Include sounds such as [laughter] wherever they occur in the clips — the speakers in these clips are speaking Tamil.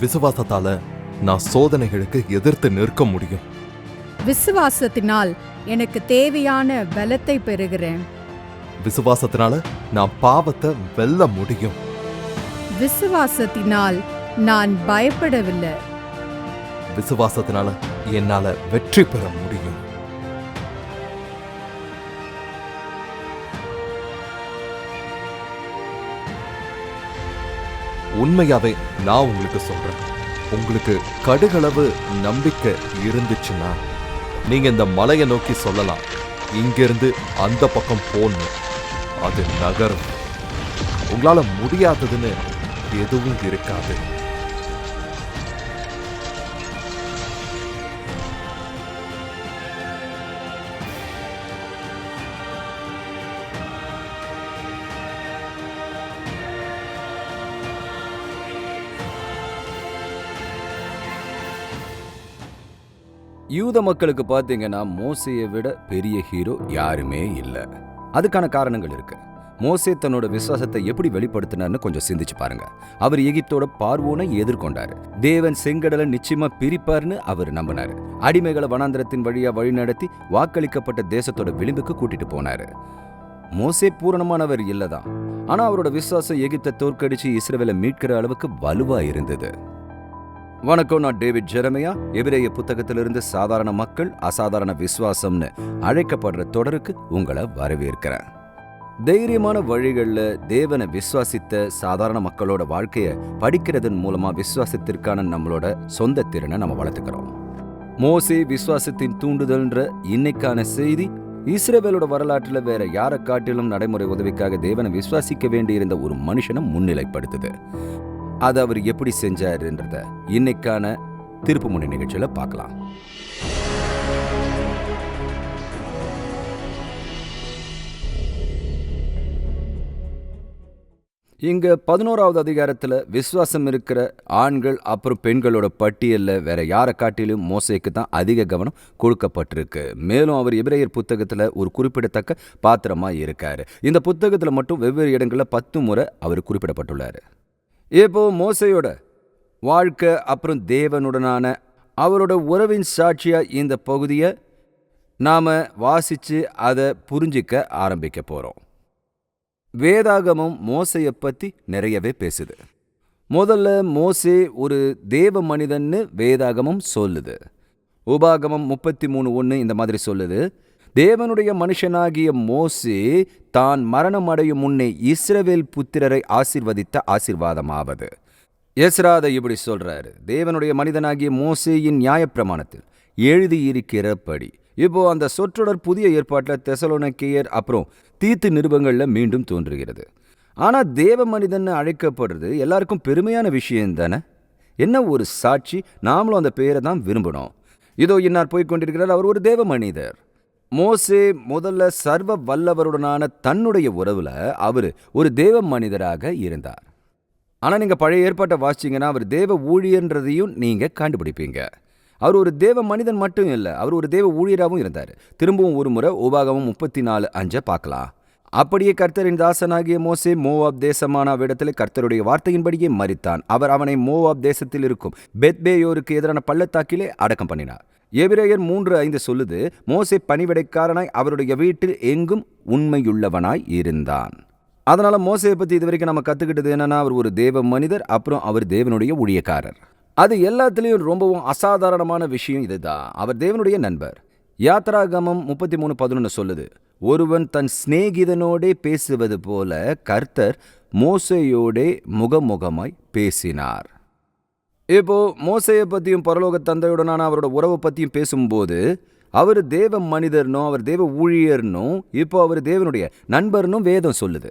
விசுவாசத்தால நான் சோதனைகளுக்கு எதிர்த்து நிற்க முடியும். விசுவாசத்தினால் எனக்கு தேவையான பலத்தை பெறுகிறேன். விசுவாசத்தினால நான் பாவத்தை வெல்ல முடியும். விசுவாசத்தினால் நான் பயப்படவில்லை. விசுவாசத்தினால என்னால வெற்றி பெற முடியும். உண்மையாவே நான் உங்களுக்கு சொல்றேன். உங்களுக்கு கடுகளவு நம்பிக்கை இருந்துச்சுன்னா நீங்க இந்த மலையை நோக்கி சொல்லலாம். இங்கிருந்து அந்த பக்கம் போகணும் அது நகரும். உங்களால முடியாததுன்னு எதுவும் இருக்காது. யூத மக்களுக்கு பார்த்தீங்கன்னா மோசையை விட பெரிய ஹீரோ யாருமே இல்லை. அதுக்கான காரணங்கள் இருக்கு. மோசே தன்னோட விசுவாசத்தை எப்படி வெளிப்படுத்தினார்னு கொஞ்சம் சிந்திச்சு பாருங்க. அவர் எகிப்தோட பார்வோனை எதிர்கொண்டார். தேவன் செங்கடலை நிச்சயமா பிரிப்பார்னு அவர் நம்பினாரு. அடிமைகளை வனாந்திரத்தின் வழியா வழிநடத்தி வாக்களிக்கப்பட்ட தேசத்தோட விளிம்புக்கு கூட்டிட்டு போனார். மோசே பூரணமானவர் இல்லதான். ஆனா அவரோட விசுவாசம் எகிப்தை தோற்கடிச்சு இஸ்ரவேலை மீட்கிற அளவுக்கு வலுவா இருந்தது. வணக்கம் நான் டேவிட் ஜெரமையா. எபிரேய புத்தகத்திலிருந்து சாதாரண மக்கள் அசாதாரண விசுவாசம்னு அழைக்கப்படுற தொடருக்கு உங்களை வரவேற்கிறேன். தைரியமான வழிகளில் தேவனை விசுவாசித்த சாதாரண மக்களோட வாழ்க்கையை படிக்கிறதன் மூலமாக விசுவாசத்திற்கான நம்மளோட சொந்த திறனை நம்ம வளர்த்துக்கிறோம். மோசே விசுவாசத்தின் தூண்டுதல்ன்ற இன்னைக்கான செய்தி இஸ்ரேவேலோட வரலாற்றில் வேற யாரை காட்டிலும் நடைமுறை உதவிக்காக தேவனை விசுவாசிக்க வேண்டியிருந்த ஒரு மனுஷனை முன்னிலைப்படுத்துது. அதை அவர் எப்படி செஞ்சாருன்றத இன்னைக்கான திருப்பு முனை நிகழ்ச்சியில பார்க்கலாம். இங்க பதினோராவது அதிகாரத்துல விசுவாசம் இருக்கிற ஆண்கள் அப்புறம் பெண்களோட பட்டியலில் வேற யாரை காட்டிலும் மோசைக்கு தான் அதிக கவனம் கொடுக்கப்பட்டிருக்கு. மேலும் அவர் எபிரேயர் புத்தகத்துல ஒரு குறிப்பிடத்தக்க பாத்திரமா இருக்காரு. இந்த புத்தகத்துல மட்டும் வெவ்வேறு இடங்களில் பத்து முறை அவர் குறிப்பிடப்பட்டுள்ளார். இப்போ மோசையோட வாழ்க்கை அப்புறம் தேவனுடனான அவரோட உறவின் சாட்சியா இந்த பகுதியை நாம வாசிச்சு அதை புரிஞ்சிக்க ஆரம்பிக்க போறோம். வேதாகமம் மோசையை பத்தி நிறையவே பேசுது. முதல்ல மோசே ஒரு தேவ மனிதன்னு வேதாகமம் சொல்லுது. உபாகமம் முப்பத்தி மூணு ஒன்று இந்த மாதிரி சொல்லுது. தேவனுடைய மனுஷனாகிய மோசே தான் மரணம் அடையும் முன்னே இஸ்ரவேல் புத்திரரை ஆசிர்வதித்த ஆசிர்வாதமாவது. எஸ்ராதை இப்படி சொல்றாரு. தேவனுடைய மனிதனாகிய மோசேயின் நியாயப்பிரமாணத்தில் எழுதியிருக்கிறபடி. இப்போ அந்த சொற்றொடர் புதிய ஏற்பாட்டில் தெசலோனக்கேயர் அப்புறம் தீத்து நிருபங்களில் மீண்டும் தோன்றுகிறது. ஆனால் தேவ மனிதன் அழைக்கப்படுறது எல்லாருக்கும் பெருமையான விஷயம் தானே? என்ன ஒரு சாட்சி? நாமளும் அந்த பெயரை தான் விரும்பணும் இதோ இன்னார் போய்க் கொண்டிருக்கிறார். அவர் ஒரு தேவ மனிதர். மோசே முதல்ல சர்வ வல்லவருடனான தன்னுடைய உறவுல அவர் ஒரு தேவ மனிதராக இருந்தார். ஆனால் நீங்கள் பழைய ஏற்பாட்டை வாசிச்சீங்கன்னா அவர் தேவ ஊழியன்றதையும் நீங்கள் கண்டுபிடிப்பீங்க. அவர் ஒரு தேவ மனிதன் மட்டும் இல்லை அவர் ஒரு தேவ ஊழியராகவும் இருந்தார். திரும்பவும் ஒரு முறை உபாகமும் முப்பத்தி நாலு அஞ்சை பார்க்கலாம். அப்படியே கர்த்தரின் தாசனாகிய மோசே மோவாப் தேசமான அவ்விடத்தில் கர்த்தருடைய வார்த்தையின்படியே மறித்தான் அவர் அவனை மோவாப் தேசத்தில் இருக்கும் பெத்பேயோருக்கு எதிரான பள்ளத்தாக்கிலே அடக்கம் பண்ணினார். எபிரேயர் மூன்று ஐந்து சொல்லுது மோசே பணிவிடைக்காரனாய் அவருடைய வீட்டில் எங்கும் உண்மையுள்ளவனாய் இருந்தான். அதனால மோசையை பத்தி இது வரைக்கும் நம்ம கத்துக்கிட்டது என்னன்னா அவர் ஒரு தேவ மனிதர் அப்புறம் அவர் தேவனுடைய ஊழியக்காரர். அது எல்லாத்துலேயும் ரொம்பவும் அசாதாரணமான விஷயம் இதுதான். அவர் தேவனுடைய நண்பர். யாத்ராகமம் முப்பத்தி மூணு பதினொன்று சொல்லுது ஒருவன் தன் சிநேகிதனோடே பேசுவது போல கர்த்தர் மோசையோடே முகமுகமாய் பேசினார். இப்போ மோசையை பற்றியும் பரலோக தந்தையுடனான அவரோட உறவை பற்றியும் பேசும்போது அவர் தேவ மனிதர்னும் அவர் தேவ ஊழியர்னும் இப்போ அவர் தேவனுடைய நண்பர்னும் வேதம் சொல்லுது.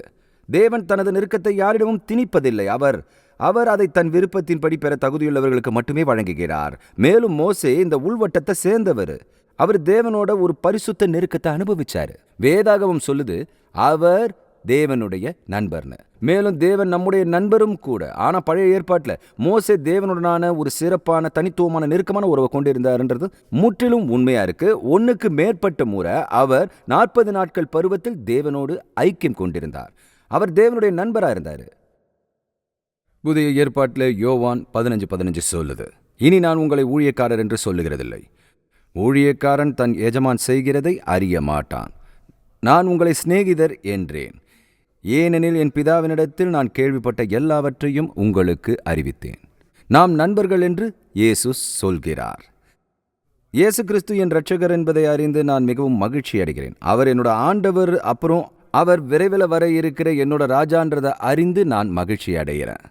தேவன் தனது நெருக்கத்தை யாரிடமும் திணிப்பதில்லை. அவர் அவர் அதை தன் விருப்பத்தின்படி பெற தகுதியுள்ளவர்களுக்கு மட்டுமே வழங்குகிறார். மேலும் மோசே இந்த உள்வட்டத்தை சேர்ந்தவர். அவர் தேவனோட ஒரு பரிசுத்த நெருக்கத்தை அனுபவிச்சாரு. வேதாகவும் சொல்லுது அவர் தேவனுடைய நண்பர்னு. மேலும் தேவன் நம்முடைய நண்பரும் கூட. ஆனா பழைய ஏற்பாட்டில் மோசே தேவனுடனான ஒரு சிறப்பான தனித்துவமான நெருக்கமான உறவை கொண்டிருந்தார்ன்றது முற்றிலும் உண்மையாக இருக்கு. ஒன்றுக்கு மேற்பட்ட முறை அவர் நாற்பது நாட்கள் பருவத்தில் தேவனோடு ஐக்கியம் கொண்டிருந்தார். அவர் தேவனுடைய நண்பரா இருந்தார். புதிய ஏற்பாட்டில் யோவான் பதினஞ்சு பதினஞ்சு சொல்லுது. இனி நான் உங்களை ஊழியக்காரர் என்று சொல்லுகிறதில்லை. ஊழியக்காரன் தன் எஜமான் செய்கிறதை அறிய மாட்டான். நான் உங்களை சிநேகிதர் என்றேன். ஏனெனில் என் பிதாவினிடத்தில் நான் கேள்விப்பட்ட எல்லாவற்றையும் உங்களுக்கு அறிவித்தேன். நாம் நண்பர்கள் என்று இயேசு சொல்கிறார். இயேசு கிறிஸ்து என் ரட்சகர் என்பதை அறிந்து நான் மிகவும் மகிழ்ச்சி அடைகிறேன். அவர் என்னோட ஆண்டவர் அப்புறம் அவர் விரைவில் வர இருக்கிற என்னோட ராஜான்றதை அறிந்து நான் மகிழ்ச்சி அடைகிறேன்.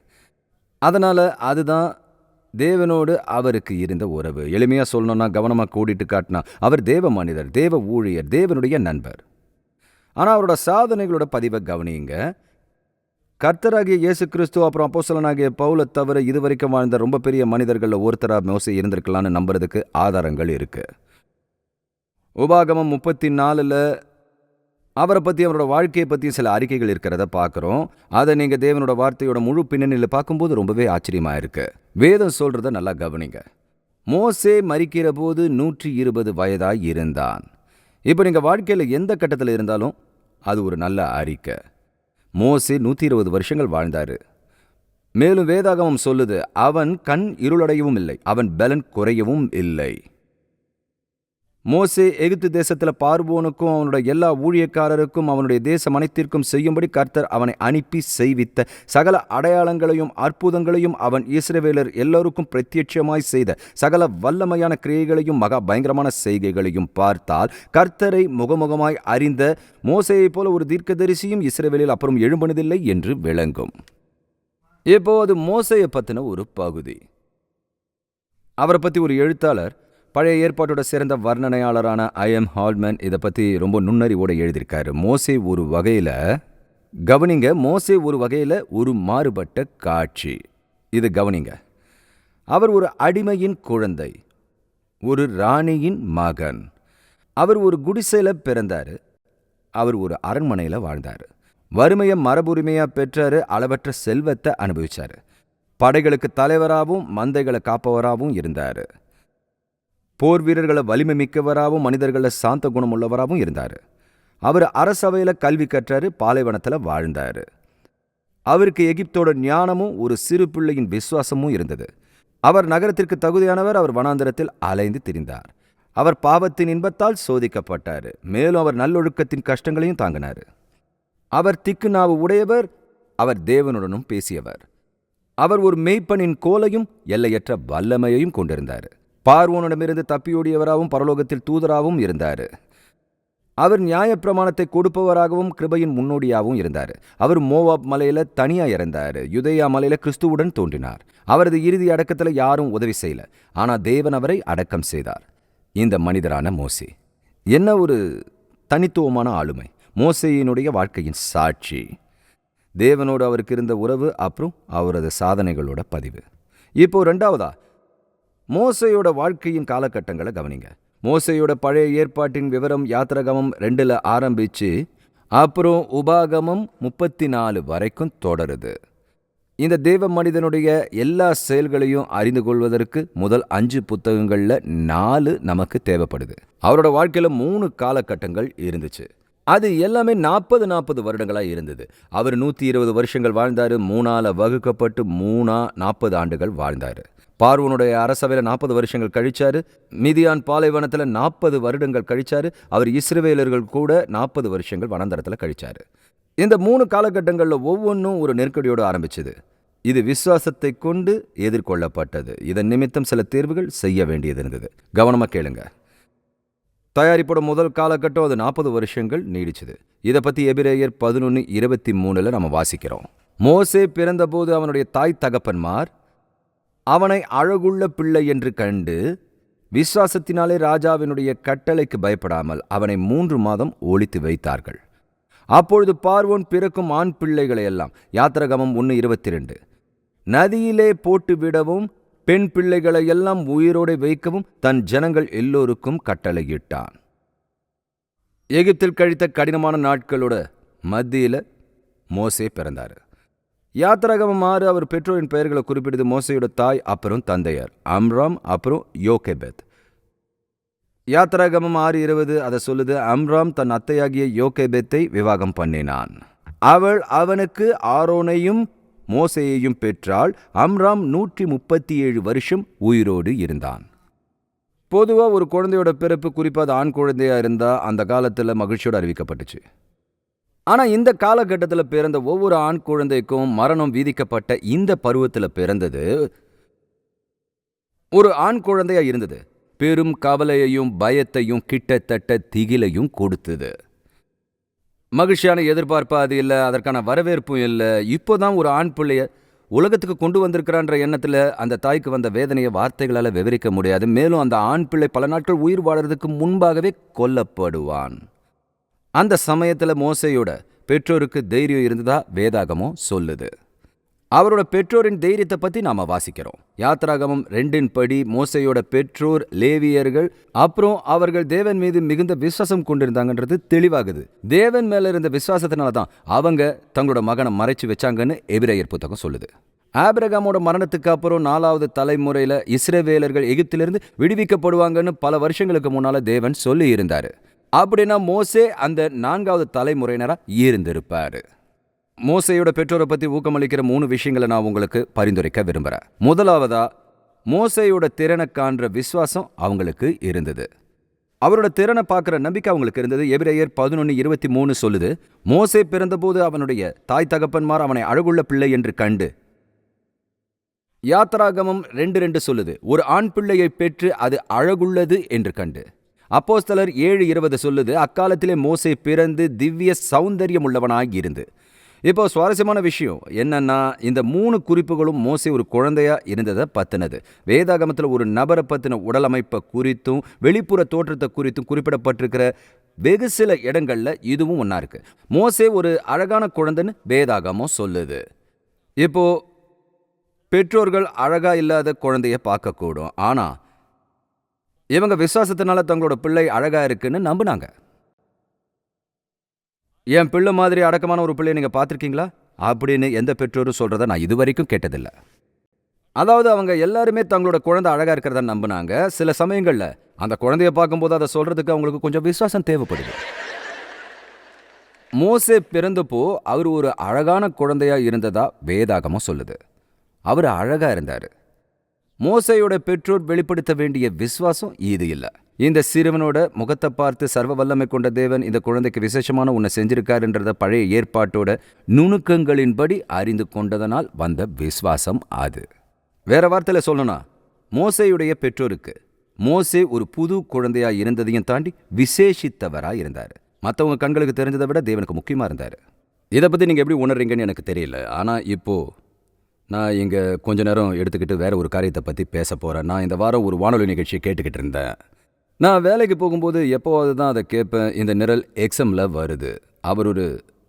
அதனால அதுதான் தேவனோடு அவருக்கு இருந்த உறவு. எளிமையாக சொல்லணும்னா கவனமாக கூடிட்டு காட்டினா அவர் தேவ மனிதர் தேவ ஊழியர் தேவனுடைய நண்பர். ஆனால் அவரோட சாதனைகளோட பதிவை கவனியுங்க. கர்த்தராகிய இயேசு கிறிஸ்து அப்புறம் அப்போசலனாகிய பவுலை தவிர இதுவரைக்கும் வாழ்ந்த ரொம்ப பெரிய மனிதர்களில் ஒருத்தராக மோசி இருந்திருக்கலான்னு நம்புறதுக்கு ஆதாரங்கள் இருக்குது உபாகமம் முப்பத்தி நாலில் அவரை பற்றி அவரோட வாழ்க்கையை பற்றி சில அறிக்கைகள் இருக்கிறத பார்க்குறோம் அதை நீங்கள் தேவனோட வார்த்தையோட முழு பின்னணியில் பார்க்கும்போது ரொம்பவே ஆச்சரியமாக இருக்குது வேதம் சொல்கிறத நல்லா கவனிங்க. மோசே மறிக்கிற போது நூற்றி இருபது வயதாக இருந்தான். இப்போ நீங்கள் வாழ்க்கையில் எந்த கட்டத்தில் இருந்தாலும் அது ஒரு நல்ல அறிக்கை. மோசே நூற்றி இருபது வருஷங்கள் வாழ்ந்தாரு. மேலும் வேதாகமம் சொல்லுது அவன் கண் இருளடையவும் இல்லை அவன் பலன் குறையவும் இல்லை. மோசே எகிப்து தேசத்தில் பார்வோனுக்கும் அவனுடைய எல்லா ஊழியக்காரருக்கும் அவனுடைய தேசம் அனைத்திற்கும் செய்யும்படி கர்த்தர் அவனை அனுப்பி செய்வித்த. சகல அடையாளங்களையும் அற்புதங்களையும் அவன் இஸ்ரவேலர் எல்லோருக்கும் பிரத்யட்சமாய் செய்த. சகல வல்லமையான கிரியைகளையும் மகா பயங்கரமான செய்கைகளையும் பார்த்தால் கர்த்தரை முகமுகமாய் அறிந்த மோசையைப் போல ஒரு தீர்க்கதரிசியும் இஸ்ரவேலில் அப்புறம் எழும்பனதில்லை என்று விளங்கும். இப்போ அது மோசையை பற்றின ஒரு பகுதி. அவரை பற்றி ஒரு எழுத்தாளர் பழைய ஏற்பாட்டோட சிறந்த வர்ணனையாளரான ஐ எம் ஹால்மேன் இதை பற்றி ரொம்ப நுண்ணறிவோடு எழுதியிருக்காரு. மோசே ஒரு வகையில் கவனிங்க மோசே ஒரு வகையில் ஒரு மாறுபட்ட காட்சி. இது கவனிங்க. அவர் ஒரு அடிமையின் குழந்தை ஒரு ராணியின் மகன். அவர் ஒரு குடிசையில் பிறந்தார் அவர் ஒரு அரண்மனையில் வாழ்ந்தார். வறுமையை மரபுரிமையாக பெற்றார் அளவற்ற செல்வத்தை அனுபவிச்சாரு. படைகளுக்கு தலைவராகவும் மந்தைகளை காப்பவராகவும் இருந்தார். போர் வீரர்களை வலிமை மிக்கவராகவும் மனிதர்களை சாந்த குணமுள்ளவராகவும் இருந்தார். அவர் அரசவையில் கல்வி கற்றாரு பாலைவனத்தில் வாழ்ந்தார். அவருக்கு எகிப்தோட ஞானமும் ஒரு சிறு பிள்ளையின் விசுவாசமும் இருந்தது. அவர் நகரத்திற்கு தகுதியானவர் அவர் வனாந்தரத்தில் அலைந்து திரிந்தார். அவர் பாவத்தின் இன்பத்தால் சோதிக்கப்பட்டார். மேலும் அவர் நல்லொழுக்கத்தின் கஷ்டங்களையும் தாங்கினார். அவர் திக்கு நாவு உடையவர் அவர் தேவனுடனும் பேசியவர். அவர் ஒரு மெய்ப்பனின் கோலையும் எல்லையற்ற வல்லமையையும் கொண்டிருந்தார். பார்வோனிடமிருந்து தப்பியோடியவராகவும் பரலோகத்தில் தூதராகவும் இருந்தார். அவர் நியாயப்பிரமாணத்தை கொடுப்பவராகவும் கிருபையின் முன்னோடியாகவும் இருந்தார். அவர் மோவாப் மலையில தனியா இறந்தார். யுதயா மலையில கிறிஸ்துவுடன் தோன்றினார். அவரது இறுதி அடக்கத்துல யாரும் உதவி செய்யல. ஆனால் தேவன் அவரை அடக்கம் செய்தார். இந்த மனிதரான மோசே. என்ன ஒரு தனித்துவமான ஆளுமை. மோசையினுடைய வாழ்க்கையின் சாட்சி. தேவனோடு அவருக்கு இருந்த உறவு அப்புறம் அவரது சாதனைகளோட பதிவு. இப்போ ரெண்டாவதா மோசையோட வாழ்க்கையின் காலகட்டங்களை கவனிங்க. மோசையோட பழைய ஏற்பாட்டின் விவரம் யாத்திரகமம் ரெண்டில் ஆரம்பிச்சு அப்புறம் உபாகமம் முப்பத்தி நாலு வரைக்கும் தொடருது. இந்த தேவ மனிதனுடைய எல்லா செயல்களையும் அறிந்து கொள்வதற்கு முதல் அஞ்சு புத்தகங்களில் நாலு நமக்கு தேவைப்படுது. அவரோட வாழ்க்கையில் மூணு காலகட்டங்கள் இருந்துச்சு. அது எல்லாமே நாற்பது நாற்பது வருடங்களாக இருந்தது. அவர் நூற்றி இருபது வருஷங்கள் வாழ்ந்தார் மூணால வகுக்கப்பட்டு மூணா நாற்பது ஆண்டுகள் வாழ்ந்தார். பார்வனுடைய அரசவையில் நாற்பது வருஷங்கள் கழிச்சாரு. மிதியான் பாலைவனத்தில் நாற்பது வருடங்கள் கழிச்சாரு. அவர் இஸ்ரேவேலர்கள் கூட நாற்பது வருஷங்கள் வனாந்தரத்தில் கழிச்சாரு. இந்த மூணு காலகட்டங்களில் ஒவ்வொன்றும் ஒரு நெருக்கடியோடு ஆரம்பிச்சது. இது விசுவாசத்தை கொண்டு எதிர்கொள்ளப்பட்டது. இதன் நிமித்தம் சில தேர்வுகள் செய்ய வேண்டியது இருந்தது. கவனமாக கேளுங்க. தயாரிப்போட முதல் காலகட்டம் அது நாற்பது வருஷங்கள் நீடிச்சது. இதை பற்றி எபிரேயர் பதினொன்று இருபத்தி மூணில் நம்ம வாசிக்கிறோம். மோசே பிறந்தபோது அவனுடைய தாய் தகப்பன்மார் அவனை அழகுள்ள பிள்ளை என்று கண்டு விசுவாசத்தினாலே ராஜாவினுடைய கட்டளைக்கு பயப்படாமல் அவனை மூன்று மாதம் ஒழித்து வைத்தார்கள். அப்பொழுது பார்வோன் பிறக்கும் ஆண் பிள்ளைகளை எல்லாம் யாத்திரகமம் ஒன்று இருபத்தி ரெண்டு நதியிலே போட்டு விடவும் பெண் பிள்ளைகளை எல்லாம் உயிரோடு வைக்கவும் தன் ஜனங்கள் எல்லோருக்கும் கட்டளையிட்டான். எகிப்தில் கழித்த கடினமான நாட்களோட மத்தியில் மோசே பிறந்தார். யாத்திராகமம் ஆறு அவர் பெற்றோரின் பெயர்களை குறிப்பிடுது மோசையோட தாய் அப்புறம் தந்தையார். அம்ராம் அப்புறம் யோகேபெத். யாத்திராகமம் ஆறு இருபது அதை சொல்லுது அம்ராம் தன் அத்தையாகிய யோகேபெத்தை விவாகம் பண்ணினான். அவள் அவனுக்கு ஆரோனையும் மோசையையும் பெற்றாள். அம்ராம் நூற்றி முப்பத்தி ஏழு வருஷம் உயிரோடு இருந்தான். பொதுவாக ஒரு குழந்தையோட பிறப்பு குறிப்பாக ஆண் குழந்தையா இருந்தா அந்த காலத்துல மகிழ்ச்சியோட அறிவிக்கப்பட்டுச்சு. ஆனா இந்த காலகட்டத்தில் பிறந்த ஒவ்வொரு ஆண் குழந்தைக்கும் மரணம் விதிக்கப்பட்ட இந்த பருவத்துல பிறந்தது ஒரு ஆண் குழந்தையா இருந்தது. பெரும் கவலையையும் பயத்தையும் கிட்டத்தட்ட திகிலையும் கொடுத்தது. மகிழ்ச்சியான எதிர்பார்ப்பு அது இல்லை அதற்கான வரவேற்பும் இல்லை. இப்போதான் ஒரு ஆண் பிள்ளைய உலகத்துக்கு கொண்டு வந்திருக்கிறான்ற எண்ணத்தில் அந்த தாய்க்கு வந்த வேதனையை வார்த்தைகளால் விவரிக்க முடியாது. மேலும் அந்த ஆண் பிள்ளை பல நாட்கள் உயிர் வாழறதுக்கு முன்பாகவே கொல்லப்படுவான். அந்த சமயத்தில் மோசையோட பெற்றோருக்கு தைரியம் இருந்ததா வேதாகமம் சொல்லுது. அவரோட பெற்றோரின் தைரியத்தை பத்தி நாம வாசிக்கிறோம். யாத்ராகமம் ரெண்டின் படி மோசையோட பெற்றோர் லேவியர்கள் அப்புறம் அவர்கள் தேவன் மீது மிகுந்த விசுவாசம் கொண்டிருந்தாங்கன்றது தெளிவாகுது. தேவன் மேல இருந்த விசுவாசத்தினால தான் அவங்க தங்களோட மகனை மறைச்சு வச்சாங்கன்னு எபிரேயர் புத்தகம் சொல்லுது. ஆபிரகாமோட மரணத்துக்கு அப்புறம் நாலாவது தலைமுறையில இஸ்ரவேலர்கள் எகிப்திலிருந்து விடுவிக்கப்படுவாங்கன்னு பல வருஷங்களுக்கு முன்னால தேவன் சொல்லி இருந்தார் அப்படின்னா மோசே அந்த நான்காவது தலைமுறையினரா இருந்திருப்பார் மோசையோட பெற்றோரை பத்தி ஊக்கமளிக்கிற மூணு விஷயங்களை நான் உங்களுக்கு பரிந்துரைக்க விரும்புறேன். முதலாவதா மோசையோட திறனை காண்ற விசுவாசம் அவங்களுக்கு இருந்தது. அவரோட திறனை பார்க்குற நம்பிக்கை அவங்களுக்கு இருந்தது. எபிரேயர் பதினொன்று இருபத்தி மூணு சொல்லுது மோசே பிறந்தபோது அவனுடைய தாய் தகப்பன்மார் அவனை அழகுள்ள பிள்ளை என்று கண்டு. யாத்ராகமம் ரெண்டு ரெண்டு சொல்லுது ஒரு ஆண் பிள்ளையை பெற்று அது அழகுள்ளது என்று கண்டு. அப்போஸ்தலர் ஏழு இருபது சொல்லுது அக்காலத்திலே மோசை பிறந்து திவ்ய சௌந்தரியம் உள்ளவனாய் இருந்து. இப்போ சுவாரஸ்யமான விஷயம் என்னன்னா இந்த மூணு குறிப்புகளும் மோசை ஒரு குழந்தையா இருந்ததை பத்தினது. வேதாகமத்தில் ஒரு நபரை பத்தின உடல் அமைப்பை குறித்தும் வெளிப்புற தோற்றத்தை குறித்தும் குறிப்பிடப்பட்டிருக்கிற வெகு சில இடங்களில் இதுவும் ஒன்றா இருக்கு. மோசே ஒரு அழகான குழந்தைன்னு வேதாகமம் சொல்லுது. இப்போ பெற்றோர்கள் அழகாக இல்லாத குழந்தைய பார்க்கக்கூடும். ஆனால் இவங்க விசுவாசத்தினால தங்களோட பிள்ளை அழகாக இருக்குன்னு நம்பினாங்க. என் பிள்ளை மாதிரி அடக்கமான ஒரு பிள்ளையை நீங்கள் பார்த்துருக்கீங்களா? அப்படின்னு எந்த பெற்றோரும் சொல்கிறத நான் இதுவரைக்கும் கேட்டதில்லை. அதாவது அவங்க எல்லாருமே தங்களோட குழந்தை அழகாக இருக்கிறத நம்பினாங்க. சில சமயங்களில் அந்த குழந்தைய பார்க்கும்போது அதை சொல்கிறதுக்கு அவங்களுக்கு கொஞ்சம் விசுவாசம் தேவைப்படுது. மோசே பிறந்தப்போ அவர் ஒரு அழகான குழந்தையாக இருந்ததா வேதாகமும் சொல்லுது. அவர் அழகாக இருந்தார். மோசையோட பெற்றோர் வெளிப்படுத்த வேண்டிய விசுவாசம் இது இல்ல. இந்த சிறுவனோட முகத்தை பார்த்து சர்வ வல்லமை கொண்ட தேவன் இந்த குழந்தைக்கு விசேஷமான உன்னை செஞ்சிருக்காருன்றத பழைய ஏற்பாட்டோட நுணுக்கங்களின்படி அறிந்து கொண்டதனால் வந்த விசுவாசம் அது. வேற வார்த்தையில் சொல்லணும்னா மோசையுடைய பெற்றோருக்கு மோசே ஒரு புது குழந்தையா இருந்ததையும் தாண்டி விசேஷித்தவரா இருந்தார். மற்றவங்க கண்களுக்கு தெரிஞ்சதை விட தேவனுக்கு முக்கியமா இருந்தார். இதை பத்தி நீங்க எப்படி உணர்றீங்கன்னு எனக்கு தெரியல. ஆனா இப்போ நான் இங்கே கொஞ்ச நேரம் எடுத்துக்கிட்டு வேற ஒரு காரியத்தை பற்றி பேச போகிறேன் நான் இந்த வாரம் ஒரு வானொலி நிகழ்ச்சியை கேட்டுக்கிட்டு இருந்தேன். நான் வேலைக்கு போகும்போது எப்போவாவது தான் அதை கேட்பேன். இந்த நிரல் எக்ஸமில் வருது. அவர் ஒரு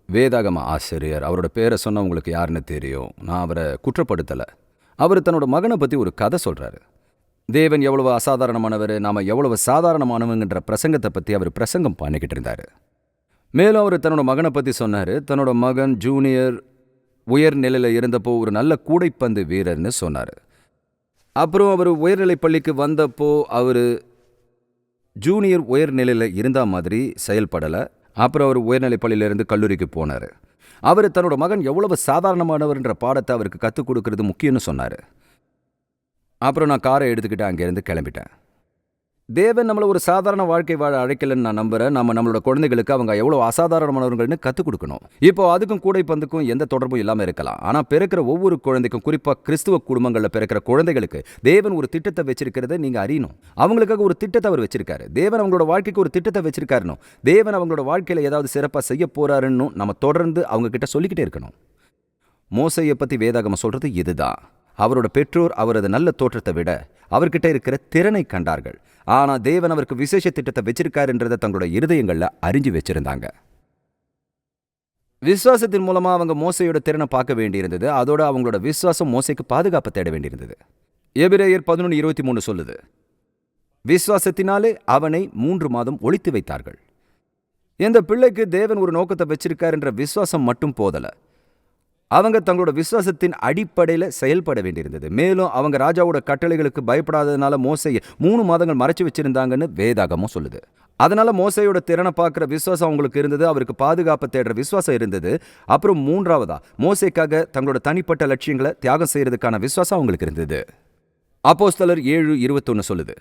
வேதாகம ஆசிரியர். அவரோட பேரை சொன்ன உங்களுக்கு யாருன்னு தெரியும். நான் அவரை குற்றப்படுத்தலை. அவர் தன்னோட மகனை பற்றி ஒரு கதை சொல்கிறாரு தேவன் எவ்வளவு அசாதாரணமானவர் நாம் எவ்வளவு சாதாரணமானவங்கன்ற பிரசங்கத்தை பற்றி அவர் பிரசங்கம் பண்ணிக்கிட்டு இருந்தார். மேலும் அவர் தன்னோட மகனை பற்றி சொன்னார். தன்னோட மகன் ஜூனியர் உயர்நிலையில் இருந்தப்போ ஒரு நல்ல கூடைப்பந்து வீரர்னு சொன்னார். அப்புறம் அவர் உயர்நிலை பள்ளிக்கு வந்தப்போ அவர் ஜூனியர் உயர்நிலையில் இருந்த மாதிரி செயல்படலை. அப்புறம் அவர் உயர்நிலை பள்ளியிலேருந்து கல்லூரிக்கு போனார். அவர் தன்னோட மகன் எவ்வளவு சாதாரணமானவர்ன்ற பாடத்தை அவருக்கு கற்றுக் கொடுக்கறது முக்கியம்னு சொன்னார். அப்புறம் நான் காரை எடுத்துக்கிட்டு அங்கேருந்து கிளம்பிட்டேன். தேவன் நம்மளை ஒரு சாதாரண வாழ்க்கை வாழ அழைக்கலன்னு நான் நம்புறேன். நம்ம நம்மளோட குழந்தைகளுக்கு அவங்க எவ்வளோ அசாதாரணமானவர்கள்னு கற்றுக் கொடுக்கணும். இப்போ அதுக்கும் கூடை பந்துக்கும் எந்த தொடர்பும் இல்லாமல் இருக்கலாம். ஆனால் பிறக்கிற ஒவ்வொரு குழந்தைக்கும் குறிப்பாக கிறிஸ்துவ குடும்பங்களில் பிறக்கிற குழந்தைகளுக்கு தேவன் ஒரு திட்டத்தை வச்சிருக்கிறத நீங்கள் அறியணும். அவங்களுக்காக ஒரு திட்டத்தை அவர் வச்சிருக்காரு. தேவன் அவங்களோட வாழ்க்கைக்கு ஒரு திட்டத்தை வச்சிருக்காருனும் தேவன் அவங்களோட வாழ்க்கையில் ஏதாவது சிறப்பாக செய்ய போறாருன்னு நம்ம தொடர்ந்து அவங்க கிட்ட சொல்லிக்கிட்டே இருக்கணும். மோசையை பற்றி வேதாகம சொல்கிறது இதுதான். அவரோட பெற்றோர் அவரது நல்ல தோற்றத்தை விட அவர்கிட்ட இருக்கிற திறனை கண்டார்கள். ஆனா தேவன் அவருக்கு விசேஷ திட்டத்தை வச்சிருக்காருன்றதை தங்களோட இருதயங்கள்ல அறிஞ்சு வச்சிருந்தாங்க. விசுவாசத்தின் மூலமா அவங்க மோசையோட திறனை பார்க்க வேண்டியிருந்தது. அதோட அவங்களோட விசுவாசம் மோசைக்கு பாதுகாப்பு தேட வேண்டியிருந்தது. எபிரேயர் பதினொன்று இருபத்தி மூணு சொல்லுது விசுவாசத்தினாலே அவனை மூன்று மாதம் ஒழித்து வைத்தார்கள். எந்த பிள்ளைக்கு தேவன் ஒரு நோக்கத்தை வச்சிருக்காருன்ற விசுவாசம் மட்டும் போதல அவங்க தங்களோட விசுவாசத்தின் அடிப்படையில் செயல்பட வேண்டியிருந்தது. மேலும் அவங்க ராஜாவோட கட்டளைகளுக்கு பயப்படாததுனால மோசையை மூணு மாதங்கள் மறைச்சு வச்சிருந்தாங்கன்னு வேதாகமும் சொல்லுது. அதனால மோசையோட திறனை பார்க்குற விசுவாசம் அவங்களுக்கு இருந்தது அவருக்கு பாதுகாப்பு தேடுற விசுவாசம் இருந்தது. அப்புறம் மூன்றாவதா மோசைக்காக தங்களோட தனிப்பட்ட லட்சியங்களை தியாகம் செய்யறதுக்கான விசுவாசம் அவங்களுக்கு இருந்தது. அப்போஸ்தலர் ஏழு இருபத்தொன்னு சொல்லுது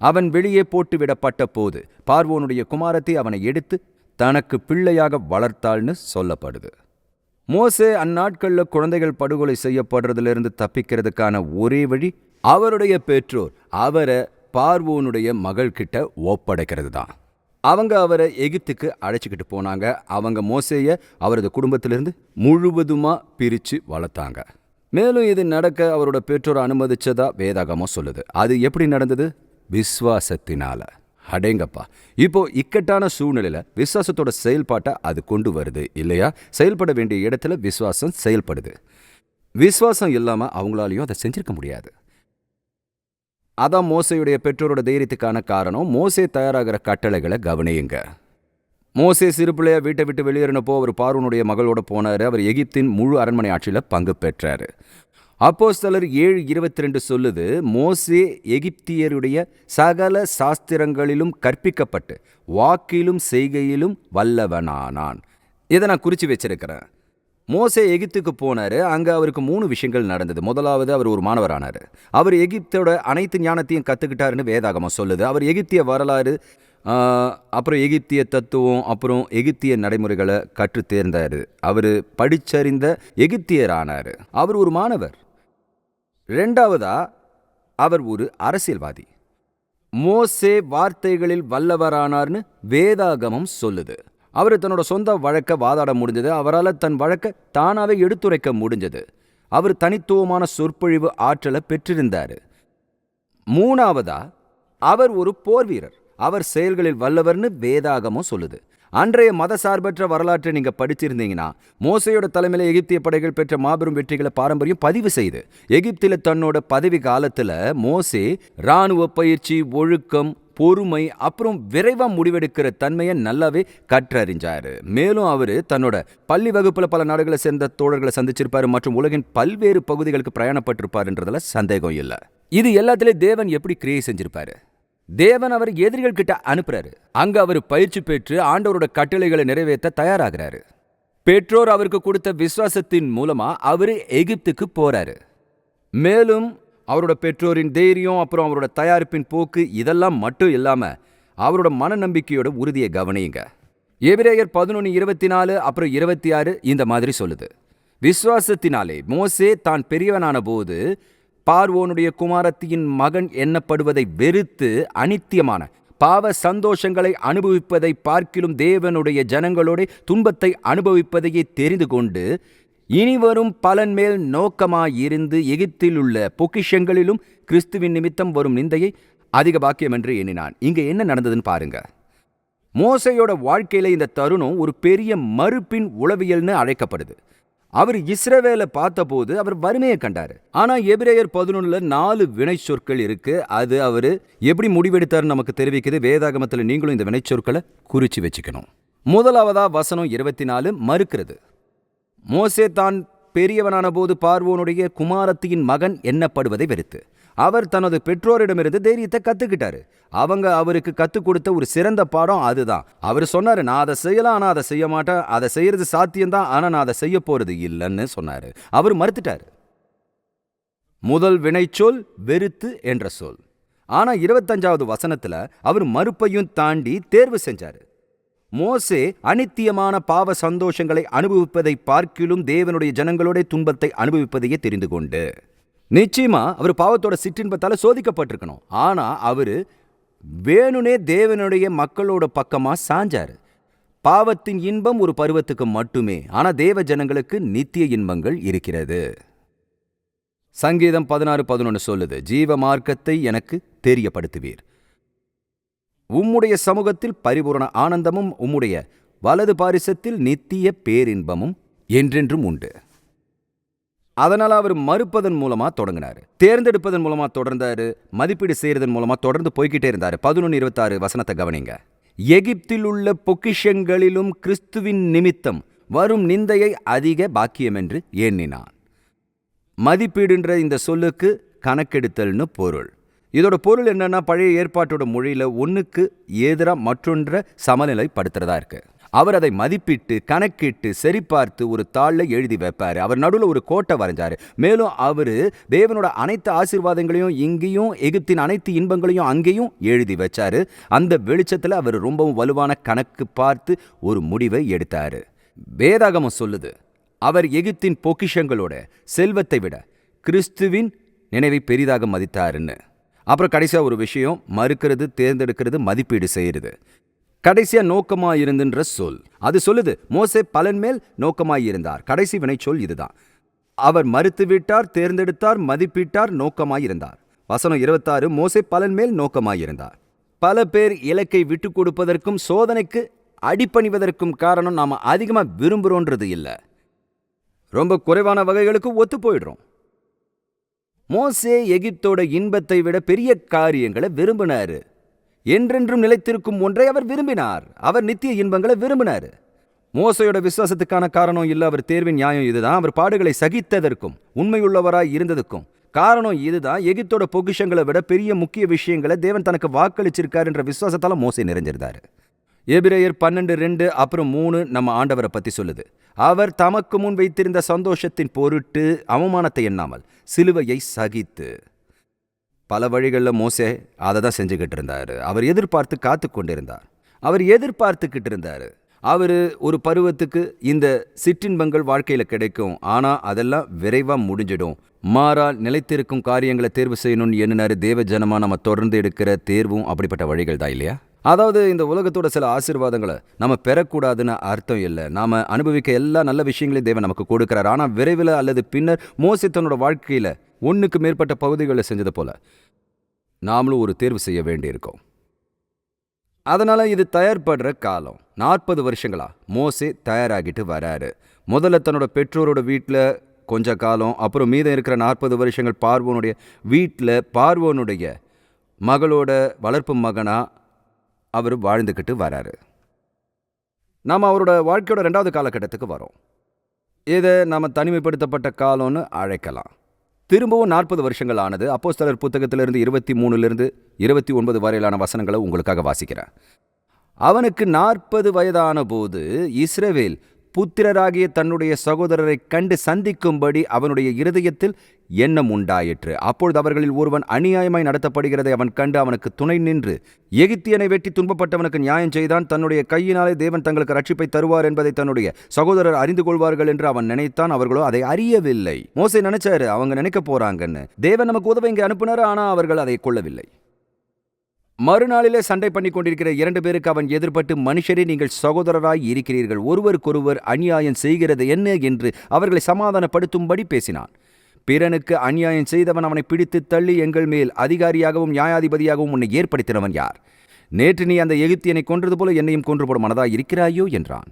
அவன் வெளியே போட்டு விடப்பட்ட போது பார்வோனுடைய குமாரத்தை அவனை எடுத்து தனக்கு பிள்ளையாக வளர்த்தாள்னு சொல்லப்படுது. மோசே அந்நாட்களில் குழந்தைகள் படுகொலை செய்யப்படுறதிலிருந்து தப்பிக்கிறதுக்கான ஒரே வழி அவருடைய பெற்றோர் அவரை பார்வோனுடைய மகள்கிட்ட ஒப்படைக்கிறது தான் அவங்க அவரை எகிப்துக்கு அழைச்சிக்கிட்டு போனாங்க. அவங்க மோசைய அவரது குடும்பத்திலிருந்து முழுவதுமா பிரித்து வளர்த்தாங்க. மேலும் இது நடக்க அவரோட பெற்றோர் அனுமதிச்சதா வேதாகமம் சொல்லுது. அது எப்படி நடந்தது? விஸ்வாசத்தினால அடேங்கப்பா. இப்போ இக்கட்டான சூழ்நிலையில விசுவாசத்தோட செயல்பாட்டை அது கொண்டு வருது இல்லையா? செயல்பட வேண்டிய இடத்துல விசுவாசம் செயல்படுது. விசுவாசம் இல்லாம அவங்களாலையும் அதை செஞ்சிருக்க முடியாது. அதான் மோசையுடைய பெற்றோரோட தைரியத்துக்கான காரணம். மோசே தயாராகிற கட்டளைகளை கவனியுங்க. மோசே சிறுபிள்ளையா வீட்டை விட்டு வெளியேறினப்போ அவர் பார்வனுடைய மகளோட போனார். அவர் எகிப்தின் முழு அரண்மனை ஆட்சியில் பங்கு பெற்றாரு. அப்போஸ்தலர் ஏழு இருபத்தி ரெண்டு சொல்லுது மோசே எகிப்தியருடைய சகல சாஸ்திரங்களிலும் கற்பிக்கப்பட்டு வாக்கிலும் செய்கையிலும் வல்லவனானான். இதை நான் குறித்து வச்சிருக்கிறேன். மோசே எகிப்துக்கு போனாரு அங்கே அவருக்கு மூணு விஷயங்கள் நடந்தது. முதலாவது அவர் ஒரு மாணவரானார். அவர் எகிப்தோட அனைத்து ஞானத்தையும் கற்றுக்கிட்டாருன்னு வேதாகமம் சொல்லுது. அவர் எகிப்திய வரலாறு அப்புறம் எகிப்திய தத்துவம் அப்புறம் எகிப்திய நடைமுறைகளை கற்றுத் தேர்ந்தார். அவர் படிச்சறிந்த எகிப்தியர் ஆனார் அவர் ஒரு மாணவர். ரெண்டாவதா அவர் ஒரு அரசியல்வாதி. மோசே வார்த்தைகளில் வல்லவரானார்னு வேதாகமம் சொல்லுது. அவர் தன்னோட சொந்த வழக்க வாதாட முடிஞ்சது அவரால் தன் வழக்க தானாவே எடுத்துரைக்க முடிஞ்சது. அவர் தனித்துவமான சொற்பொழிவு ஆற்றலை பெற்றிருந்தார். மூணாவதா அவர் ஒரு போர் வீரர் அவர் செயல்களில் வல்லவர்னு வேதாகமும் சொல்லுது. அன்றைய மதசார்பற்ற வரலாற்றை நீங்கள் படிச்சிருந்தீங்கன்னா மோசையோட தலைமையில் எகிப்திய படைகள் பெற்ற மாபெரும் வெற்றிகளை பாரம்பரியம் பதிவு செய்து எகிப்தில தன்னோட பதவி காலத்தில் மோசே ராணுவ பயிற்சி ஒழுக்கம் பொறுமை அப்புறம் விரைவாக முடிவெடுக்கிற தன்மையை நல்லாவே கற்றறிஞ்சாரு. மேலும் அவர் தன்னோட பள்ளி வகுப்பில் பல நாடுகளை சேர்ந்த தோழர்களை சந்திச்சிருப்பாரு மற்றும் உலகின் பல்வேறு பகுதிகளுக்கு பிரயாணப்பட்டிருப்பாருன்றதுல சந்தேகம் இல்லை. இது எல்லாத்திலையும் தேவன் எப்படி கிரியை செஞ்சிருப்பாரு? தேவன் அவர் எதிரிகள் கிட்ட அனுப்புறாரு. அங்க அவர் பயிற்சி பெற்று ஆண்டவரோட கட்டளைகளை நிறைவேற்ற தயாராகிறாரு. பெற்றோர் அவருக்கு கொடுத்த விசுவாசத்தின் மூலமா அவரு எகிப்துக்கு போறாரு. மேலும் அவரோட பெற்றோரின் தைரியம் அப்புறம் அவரோட தயாரிப்பின் போக்கு இதெல்லாம் மட்டும் இல்லாம அவரோட மனநம்பிக்கையோட உறுதியை கவனியுங்க. எபிரேயர் பதினொன்று இருபத்தி நாலு அப்புறம் இருபத்தி ஆறு இந்த மாதிரி சொல்லுது. விசுவாசத்தினாலே மோசே தான் பெரியவனான போது பார்வோனுடைய குமாரத்தியின் மகன் எண்ணப்படுவதை வெறுத்து அனித்தியமான பாவ சந்தோஷங்களை அனுபவிப்பதை பார்க்கிலும் தேவனுடைய ஜனங்களோட துன்பத்தை அனுபவிப்பதையே தெரிந்து கொண்டு இனிவரும் பலன் மேல் நோக்கமாயிருந்து எகிப்தில் உள்ள பொக்கிஷங்களிலும் கிறிஸ்துவின் நிமித்தம் வரும் நிந்தையை அதிக பாக்கியம் என்று எண்ணினான். இங்க என்ன நடந்ததுன்னு பாருங்க. மோசையோட வாழ்க்கையில இந்த தருணம் ஒரு பெரிய மறுப்பின் உளவியல்னு அழைக்கப்படுது. அவர் இஸ்ரவேலை பார்த்தபோது அவர் வறுமையை கண்டாரு. ஆனா எபிரேயர் பதினொன்னுல நாலு வினை சொற்கள் இருக்கு. அது அவரு எப்படி முடிவெடுத்தாருன்னு நமக்கு தெரிவிக்குது. வேதாகமத்தில் நீங்களும் இந்த வினை சொற்களை குறிச்சு வச்சுக்கணும். முதலாவதா வசனம் இருபத்தி நாலு மறுக்கிறது. மோசே தான் பெரியவனான போது பார்வோனுடைய குமாரத்தியின் மகன் எண்ணப்படுவதை வெறுத்து. அவர் தனது பெற்றோரிடமிருந்து தைரியத்தை கத்துக்கிட்டாரு. அவங்க அவருக்கு கத்துக் கொடுத்த ஒரு சிறந்த பாடம் அதுதான். அவர் சொன்னாரு நான் அதை செய்யலாம் ஆனா அதை செய்ய மாட்டேன். அதை செய்யறது சாத்தியம்தான் ஆனா நான் அதை செய்ய போறது இல்லைன்னு சொன்னாரு. அவர் மறுத்துட்டாரு. முதல் வினைச்சொல் வெறுத்து என்ற சொல். ஆனா இருபத்தஞ்சாவது வசனத்துல அவர் மறுப்பையும் தாண்டி தேர்வு செஞ்சாரு. மோசே அனித்தியமான பாவ சந்தோஷங்களை அனுபவிப்பதை பார்க்கிலும் தேவனுடைய ஜனங்களுடைய துன்பத்தை அனுபவிப்பதையே தெரிந்து கொண்டு நிச்சயமா அவர் பாவத்தோட சிற்றின்பத்தால சோதிக்கப்பட்டிருக்கணும். ஆனா அவரு வேணுனே தேவனுடைய மக்களோட பக்கமா சாஞ்சாரு. பாவத்தின் இன்பம் ஒரு பருவத்துக்கு மட்டுமே ஆனா தேவ ஜனங்களுக்கு நித்திய இன்பங்கள் இருக்கிறது. சங்கீதம் பதினாறு பதினொன்று சொல்லுது ஜீவ மார்க்கத்தை எனக்கு தெரியப்படுத்துவீர். உம்முடைய சமூகத்தில் பரிபூரண ஆனந்தமும் உம்முடைய வலது பாரிசத்தில் நித்திய பேரின்பமும் என்றென்றும் உண்டு. அதனால அவர் மறுப்பதன் மூலமா தொடங்கினாரு. தேர்ந்தெடுப்பதன் மூலமா தொடர்ந்தாரு மதிப்பீடு செய்கிறதன் மூலமா தொடர்ந்து போய்கிட்டே இருந்தாரு. பதினொன்று இருபத்தாறு வசனத்தை கவனிங்க. எகிப்தில் உள்ள பொக்கிஷங்களிலும் கிறிஸ்துவின் நிமித்தம் வரும் நிந்தையை அதிக பாக்கியம் என்று எண்ணினான். மதிப்பீடுன்ற இந்த சொல்லுக்கு கணக்கெடுத்தல்னு பொருள். இதோட பொருள் என்னன்னா பழைய ஏற்பாட்டோட மொழியில ஒன்றுக்கு எதிராக மற்றொன்றை சமநிலைப்படுத்துறதா இருக்கு. அவர் அதை மதிப்பிட்டு கணக்கிட்டு சரிபார்த்து ஒரு தாளில் எழுதி வைப்பாரு. அவர் நடுவில் ஒரு கோட்டை வரைஞ்சாரு. மேலும் அவர் தேவனோட அனைத்து ஆசீர்வாதங்களையும் இங்கேயும் எகிப்தின் அனைத்து இன்பங்களையும் அங்கேயும் எழுதி வச்சாரு. அந்த வெளிச்சத்தில் அவர் ரொம்பவும் வலுவான கணக்கு பார்த்து ஒரு முடிவை எடுத்தாரு. வேதாகமம் சொல்லுது அவர் எகிப்தின் பொக்கிஷங்களோட செல்வத்தை விட கிறிஸ்துவின் நினைவை பெரிதாக மதித்தாருன்னு. அப்புறம் கடைசியாக ஒரு விஷயம் மறுக்கிறது தேர்ந்தெடுக்கிறது மதிப்பீடு செய்கிறது கடைசியா நோக்கமா இருந்துன்ற சொல். அது சொல்லுது மோசே பலன் மேல் நோக்கமாய் இருந்தார் கடைசி வினை சொல் இதுதான். அவர் மறுத்து விட்டார் தேர்ந்தெடுத்தார் மதிப்பிட்டார் நோக்கமாயிருந்தார். வசனம் இருபத்தாறு மோசே பலன் மேல் நோக்கமாயிருந்தார். பல பேர் இலக்கை விட்டு கொடுப்பதற்கும் சோதனைக்கு அடிப்பணிவதற்கும் காரணம் நாம அதிகமா விரும்புகிறோன்றது இல்லை. ரொம்ப குறைவான வகைகளுக்கு ஒத்து போயிடுறோம். மோசே எகிப்தோட இன்பத்தை விட பெரிய காரியங்களை விரும்பினாரு. என்றென்றும் நிலைத்திருக்கும் ஒன்றை அவர் விரும்பினார். அவர் நித்திய இன்பங்களை விரும்பினார். மோசையோட விசுவாசத்துக்கான காரணம் இல்ல அவர் தேர்வின் நியாயம் இதுதான். அவர் பாடுகளை சகித்ததற்கும் உண்மையுள்ளவராய் இருந்ததுக்கும் காரணம் இதுதான். எகிப்தோட பொக்கிஷங்களை விட பெரிய முக்கிய விஷயங்களை தேவன் தனக்கு வாக்களிச்சிருக்கார் என்ற விசுவாசத்தால மோசை நிறைஞ்சிருந்தாரு. எபிரேயர் பன்னெண்டு ரெண்டு அப்புறம் மூணு நம்ம ஆண்டவரை பத்தி சொல்லுது. அவர் தமக்கு முன் வைத்திருந்த சந்தோஷத்தின் பொருட்டு அவமானத்தை எண்ணாமல் சிலுவையை சகித்து பல வழிகளில் மோசே அதை தான் செஞ்சுக்கிட்டு இருந்தார் அவர் எதிர்பார்த்து காத்து கொண்டிருந்தார். அவர் எதிர்பார்த்துக்கிட்டு இருந்தார். அவர் ஒரு பருவத்துக்கு இந்த சிற்றின்பங்கள் வாழ்க்கையில் கிடைக்கும். ஆனால் அதெல்லாம் விரைவாக முடிஞ்சிடும். மாறா நிலைத்திருக்கும் காரியங்களை தேர்வு செய்யணும்னு எண்ணினாரு தேவ ஜனமாக நம்ம தொடர்ந்து எடுக்கிற தேர்வும் அப்படிப்பட்ட வழிகள் தான் இல்லையா? அதாவது இந்த உலகத்தோட சில ஆசீர்வாதங்களை நம்ம பெறக்கூடாதுன்னு அர்த்தம் இல்லை. நாம் அனுபவிக்க எல்லா நல்ல விஷயங்களையும் தேவன் நமக்கு கொடுக்குறாரு. ஆனால் விரைவில் அல்லது பின்னர் மோசே தன்னோட வாழ்க்கையில் ஒன்றுக்கு மேற்பட்ட பகுதிகளை செஞ்சது போல் நாமளும் ஒரு தேர்வு செய்ய வேண்டியிருக்கோம். அதனால் இது தயார்படுற காலம். நாற்பது வருஷங்களா? மோசே தயாராகிட்டு வராரு. முதல்ல தன்னோட பெற்றோரோட வீட்டில் கொஞ்ச காலம் அப்புறம் மீதம் இருக்கிற நாற்பது வருஷங்கள் பார்வோனுடைய வீட்டில் பார்வோனுடைய மகளோட வளர்ப்பு மகனாக அவர் வாழ்ந்துக்கிட்டு வராரு. நாம் அவரோட வாழ்க்கையோட ரெண்டாவது காலகட்டத்துக்கு வரோம். இதை நாம் தனிமைப்படுத்தப்பட்ட காலம்னு அழைக்கலாம். திரும்பவும் நாற்பது வருஷங்கள் ஆனது அப்போஸ்தலர் புத்தகத்திலிருந்து இருபத்தி மூணுலேருந்து இருபத்தி ஒன்பது வரையிலான வசனங்களை உங்களுக்காக வாசிக்கிறேன். அவனுக்கு நாற்பது வயதான போது இஸ்ரேவேல் புத்திரராகிய தன்னுடைய சகோதரரை கண்டு சந்திக்கும்படி அவனுடைய இருதயத்தில் எண்ணம் உண்டாயிற்று. அப்பொழுது அவர்களில் ஒருவன் அநியாயமாய் நடத்தப்படுகிறதை அவன் கண்டு அவனுக்கு துணை நின்று எகிப்தியனை வெட்டி துன்பப்பட்டவனுக்கு நியாயம் செய்தான். தன்னுடைய கையினாலே தேவன் தங்களுக்கு ரட்சிப்பை தருவார் என்பதை தன்னுடைய சகோதரர் அறிந்து கொள்வார்கள் என்று அவன் நினைத்தான். அவர்களோ அதை அறியவில்லை. மோசே நினைச்சாரு அவங்க நினைக்க போறாங்கன்னு. தேவன் நமக்கு உதவி இங்கே அனுப்புனாரு? ஆனா அவர்கள் அதை கொள்ளவில்லை. மறுநாளிலே சண்டை பண்ணி கொண்டிருக்கிற இரண்டு பேருக்கு அவன் எதிர்பட்டு மனுஷரே நீங்கள் சகோதரராய் இருக்கிறீர்கள். ஒருவருக்கொருவர் அநியாயம் செய்கிறது என்ன என்று அவர்களை சமாதானப்படுத்தும்படி பேசினான். பிறனுக்கு அநியாயம் செய்தவன் அவனை பிடித்து தள்ளி எங்கள் மேல் அதிகாரியாகவும் நியாயாதிபதியாகவும் உன்னை ஏற்படுத்தினவன் யார்? நேற்று நீ அந்த எகிப்தியனை கொன்றது போல என்னையும் கொன்று போட மனதா இருக்கிறாயோ? என்றான்.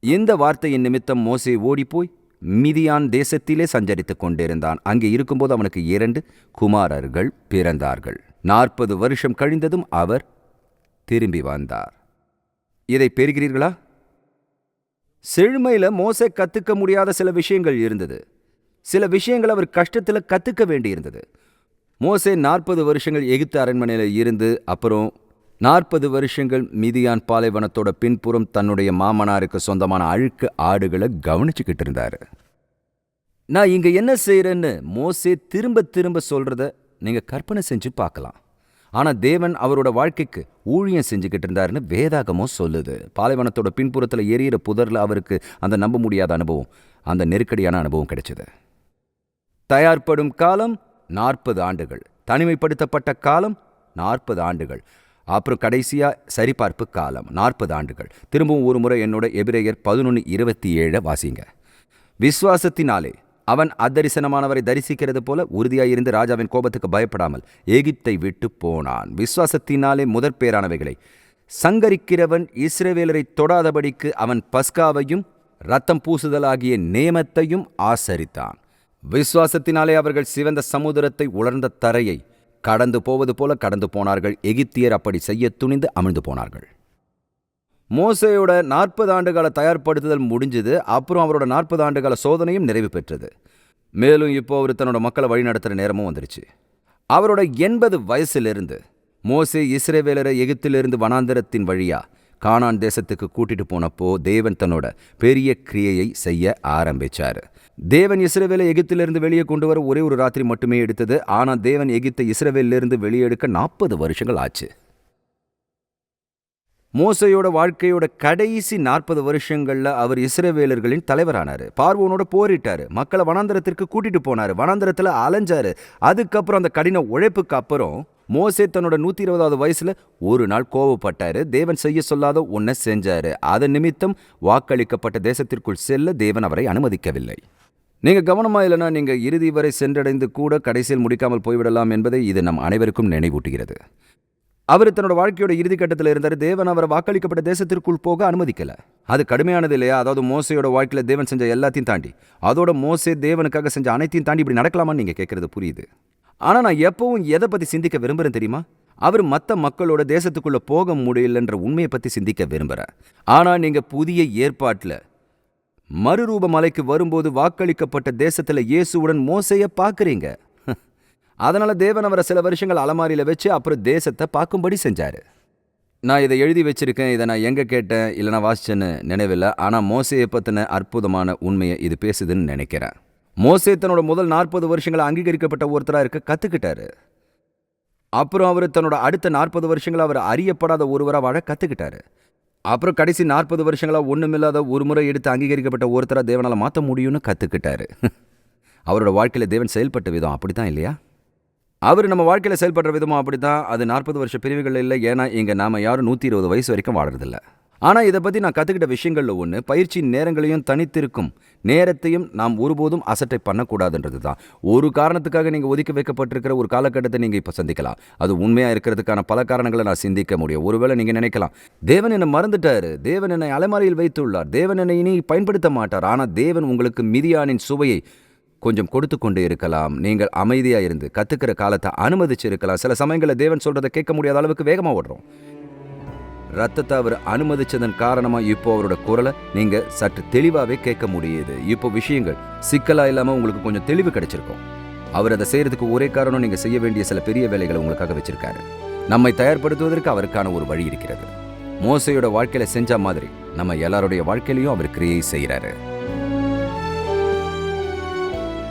இந்த வார்த்தையின் நிமித்தம் மோசே ஓடிப்போய் மிதியான் தேசத்திலே சஞ்சரித்துக் கொண்டிருந்தான். அங்கே இருக்கும்போது அவனுக்கு இரண்டு குமாரர்கள் பிறந்தார்கள். நாற்பது வருஷம் கழிந்ததும் அவர் திரும்பி வந்தார். இதை பெறுகிறீர்களா? செழுமையில மோசே கத்துக்க முடியாத சில விஷயங்கள் இருந்தது. சில விஷயங்கள் அவர் கஷ்டத்தில் கத்துக்க வேண்டியிருந்தது. மோசே நாற்பது வருஷங்கள் எகிப்து அரண்மனையில் இருந்து அப்புறம் நாற்பது வருஷங்கள் மிதியான் பாலைவனத்தோட பின்புறம் தன்னுடைய மாமனாருக்கு சொந்தமான அழுக்கு ஆடுகளை கவனிச்சுக்கிட்டு இருந்தாரு. நான் இங்க என்ன செய்யறேன்னு மோசே திரும்ப திரும்ப சொல்றத நீங்க கற்பனை செஞ்சு பார்க்கலாம். ஆனா தேவன் அவரோட வாழ்க்கைக்கு ஊழியம் செஞ்சுக்கிட்டு இருந்தாருன்னு வேதாகமும் சொல்லுது. பாலைவனத்தோட பின்புறத்துல எரியிற புதர்ல அவருக்கு அந்த நம்ப முடியாத அனுபவம் அந்த நெருக்கடியான அனுபவம் கிடைச்சது. தயார்படும் காலம் நாற்பது ஆண்டுகள். தனிமைப்படுத்தப்பட்ட காலம் நாற்பது ஆண்டுகள். அப்புறம் கடைசியா சரிபார்ப்பு காலம் நாற்பது ஆண்டுகள். திரும்பவும் ஒரு முறை என்னோட எபிரேயர் பதினொன்று இருபத்தி ஏழை வாசிங்க. விசுவாசத்தினாலே அவன் அத்தரிசனமானவரை தரிசிக்கிறது போல உறுதியாயிருந்து ராஜாவின் கோபத்துக்கு பயப்படாமல் எகிப்தை விட்டு போனான். விசுவாசத்தினாலே முதற் பேரானவைகளை சங்கரிக்கிறவன் இஸ்ரேவேலரை தொடாதபடிக்கு அவன் பஸ்காவையும் ரத்தம் பூசுதலாகிய நேமத்தையும் ஆசரித்தான். விசுவாசத்தினாலே அவர்கள் சிவந்த சமுதிரத்தை உலர்ந்த தரையை கடந்து போவது போல கடந்து போனார்கள். எகிப்தியர் அப்படி செய்ய துணிந்து அமிழ்ந்து போனார்கள். மோசையோட நாற்பது ஆண்டுகால தயார்படுத்துதல் முடிஞ்சது அப்புறம் அவரோட நாற்பது ஆண்டுகால சோதனையும் நிறைவு பெற்றது. மேலும் இப்போ அவர் தன்னோட மக்களை வழிநடத்துகிற நேரமும் வந்துருச்சு. அவரோட எண்பது வயசுலேருந்து மோசே இஸ்ரேவேலரை எகிப்திலிருந்து வனாந்தரத்தின் வழியாக கானான் தேசத்துக்கு கூட்டிட்டு போனப்போ தேவன் தன்னோட பெரிய கிரியையை செய்ய ஆரம்பிச்சார். தேவன் இஸ்ரேவேலை எகிப்திலிருந்து வெளியே கொண்டு வர ஒரே ஒரு ராத்திரி மட்டுமே எடுத்தது ஆனால் தேவன் எகிப்தை இஸ்ரேவேலிருந்து வெளியே எடுக்க நாற்பது வருஷங்கள் ஆச்சு. மோசையோட வாழ்க்கையோட கடைசி நாற்பது வருஷங்களில் அவர் இஸ்ரவேலர்களின் தலைவரானார். பார்வோனோட போரிட்டாரு. மக்களை வனாந்தரத்திற்கு கூட்டிட்டு போனார். வனாந்தரத்தில் அலைஞ்சாரு. அதுக்கப்புறம் அந்த கடின உழைப்புக்கு அப்புறம் மோசே தன்னோட நூத்தி இருபதாவது வயசுல ஒரு நாள் கோவப்பட்டாரு. தேவன் செய்ய சொல்லாத ஒன்ன செஞ்சாரு. அதன் நிமித்தம் வாக்களிக்கப்பட்ட தேசத்திற்குள் செல்ல தேவன் அவரை அனுமதிக்கவில்லை. நீங்க கவனமா இல்லைனா நீங்க இறுதி வரை சென்றடைந்து கூட கடைசியில் முடிக்காமல் போய்விடலாம் என்பதை இது நம் அனைவருக்கும் நினைவூட்டுகிறது. அவர் தன்னோட வாழ்க்கையோட இறுதி கட்டத்தில் இருந்தார். தேவன் அவரை வாக்களிக்கப்பட்ட தேசத்திற்குள் போக அனுமதிக்கல. அது கடுமையானது இல்லையா? அதாவது மோசையோட வாழ்க்கையில் தேவன் செஞ்ச எல்லாத்தையும் தாண்டி. அதோட மோசே தேவனுக்காக செஞ்ச அனைத்தையும் தாண்டி இப்படி நடக்கலாமான்னு நீங்க கேட்கறது புரியுது. ஆனா நான் எப்பவும் எதை பத்தி சிந்திக்க விரும்புறேன் தெரியுமா? அவர் மற்ற மக்களோட தேசத்துக்குள்ள போக முடியலன்ற உண்மையை பத்தி சிந்திக்க விரும்புகிறேன் ஆனா நீங்க புதிய ஏற்பாட்டில் மறுரூப மலைக்கு வரும்போது வாக்களிக்கப்பட்ட தேசத்துல இயேசுவுடன் மோசைய பார்க்குறீங்க. அதனால தேவன் அவரை சில வருஷங்கள் அலமாரியில் வச்சு அப்புறம் தேசத்தை பார்க்கும்படி செஞ்சார். நான் இதை எழுதி வச்சிருக்கேன் இதை நான் எங்கே கேட்டேன் இல்லை நான் வாசிச்சேன்னு நினைவில்லை. ஆனால் மோசையை பற்றின அற்புதமான உண்மையை இது பேசுதுன்னு நினைக்கிறேன். மோசே தன்னோட முதல் நாற்பது வருஷங்களை அங்கீகரிக்கப்பட்ட ஒருத்தராக இருக்க கற்றுக்கிட்டாரு அப்புறம் அவர் தன்னோட அடுத்த நாற்பது வருஷங்களை அவர் அறியப்படாத ஒருவராக வாழ கற்றுக்கிட்டாரு அப்புறம் கடைசி நாற்பது வருஷங்களா ஒன்றுமில்லாத ஒரு முறை எடுத்து அங்கீகரிக்கப்பட்ட ஒருத்தராக தேவனால் மாற்ற முடியும்னு கற்றுக்கிட்டாரு [laughs] அவரோட வாழ்க்கையில் தேவன் செயல்பட்ட விதம் அப்படித்தான் இல்லையா? அவர் நம்ம வாழ்க்கையில் செயல்படுற விதமும் அப்படித்தான் அது நாற்பது வருஷ பிரிவுகள் இல்லை ஏன்னா இங்கே நாம் யாரும் நூற்றி இருபது வயசு வரைக்கும் வாழறதில்ல. ஆனால் இதை பற்றி நான் கற்றுக்கிட்ட விஷயங்களில் ஒன்று பயிற்சியின் நேரங்களையும் தனித்திருக்கும் நேரத்தையும் நாம் ஒருபோதும் அசட்டை பண்ணக்கூடாதுன்றது தான் ஒரு காரணத்துக்காக நீங்கள் ஒதுக்கி வைக்கப்பட்டிருக்கிற ஒரு காலகட்டத்தை நீங்கள் இப்போ சந்திக்கலாம். அது உண்மையாக இருக்கிறதுக்கான பல காரணங்களை நான் சிந்திக்க முடியும். ஒருவேளை நீங்கள் நினைக்கலாம் தேவன் என்னை மறந்துட்டார் தேவன் என்னை அலைமாரியில் வைத்துள்ளார் தேவன் என்னை இனி பயன்படுத்த மாட்டார் ஆனால் தேவன் உங்களுக்கு மிதியானின் சுவையை கொஞ்சம் கொடுத்து கொண்டு இருக்கலாம். நீங்கள் அமைதியாக இருந்து கற்றுக்கிற காலத்தை அனுமதிச்சு இருக்கலாம் சில சமயங்களில் தேவன் சொல்கிறத கேட்க முடியாத அளவுக்கு வேகமாக ஓடுறோம். ரத்தத்தை அவர் அனுமதிச்சதன் காரணமாக இப்போ அவரோட குரலை நீங்கள் சற்று தெளிவாகவே கேட்க முடியுது. இப்போ விஷயங்கள் சிக்கலாக இல்லாமல் உங்களுக்கு கொஞ்சம் தெளிவு கிடைச்சிருக்கும். அவர் அதை செய்கிறதுக்கு ஒரே காரணம் நீங்கள் செய்ய வேண்டிய சில பெரிய வேலைகளை உங்களுக்காக வச்சுருக்காரு. நம்மை தயார்படுத்துவதற்கு அவருக்கான ஒரு வழி இருக்கிறது. மோசையோட வாழ்க்கையில் செஞ்ச மாதிரி நம்ம எல்லாருடைய வாழ்க்கையிலையும் அவர் கிரியை செய்கிறாரு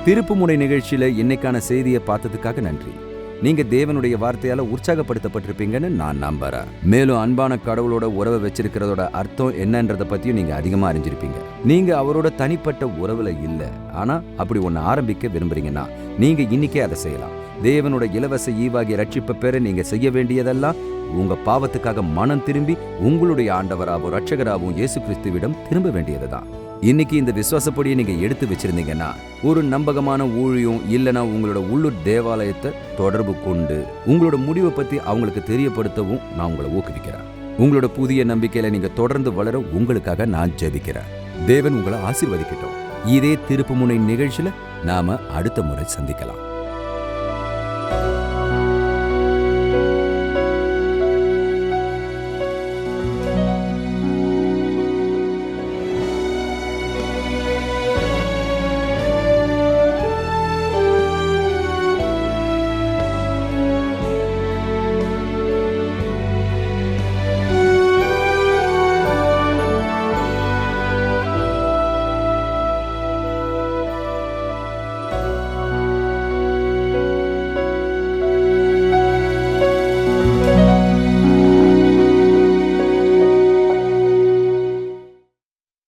திருப்புமுனை நிகழ்ச்சியில இன்னைக்கான செய்தியை பார்த்ததுக்காக நன்றி. நீங்க தேவனுடைய வார்த்தையால உற்சாகப்படுத்தப்பட்டிருப்பீங்கன்னு நான் நம்புறேன். மேலும் அன்பான கடவுளோட உறவை வச்சிருக்கிறதோட அர்த்தம் என்னன்றத பத்தியும் நீங்க அதிகமா அறிஞ்சிருப்பீங்க. நீங்க அவரோட தனிப்பட்ட உறவுல இல்ல. ஆனா அப்படி ஒன்னு ஆரம்பிக்க விரும்புறீங்கன்னா நீங்க இன்னைக்கே அதை செய்யலாம். தேவனோட இலவச ஈவாகிய ரட்சிப்பை பெற நீங்க செய்ய வேண்டியதெல்லாம் உங்க பாவத்துக்காக மனம் திரும்பி உங்களுடைய ஆண்டவராகவும் ரட்சகராகவும் இயேசு கிறிஸ்துவிடம் திரும்ப வேண்டியதுதான். இன்னைக்கு இந்த விசுவாசப்படியை நீங்க எடுத்து வச்சிருந்தீங்கன்னா ஒரு நம்பகமான ஊழியம் இல்லைனா உங்களோட உள்ளூர் தேவாலயத்தை தொடர்பு கொண்டு உங்களோட முடிவை பத்தி அவங்களுக்கு தெரியப்படுத்தவும் நான் உங்களை ஊக்குவிக்கிறேன். உங்களோட புதிய நம்பிக்கையில நீங்க தொடர்ந்து வளர உங்களுக்காக நான் ஜெபிக்கிறேன். தேவன் உங்களை ஆசீர்வதிக்கட்டும். இதே திருப்புமுனை நிகழ்ச்சியில நாம அடுத்த முறை சந்திக்கலாம்.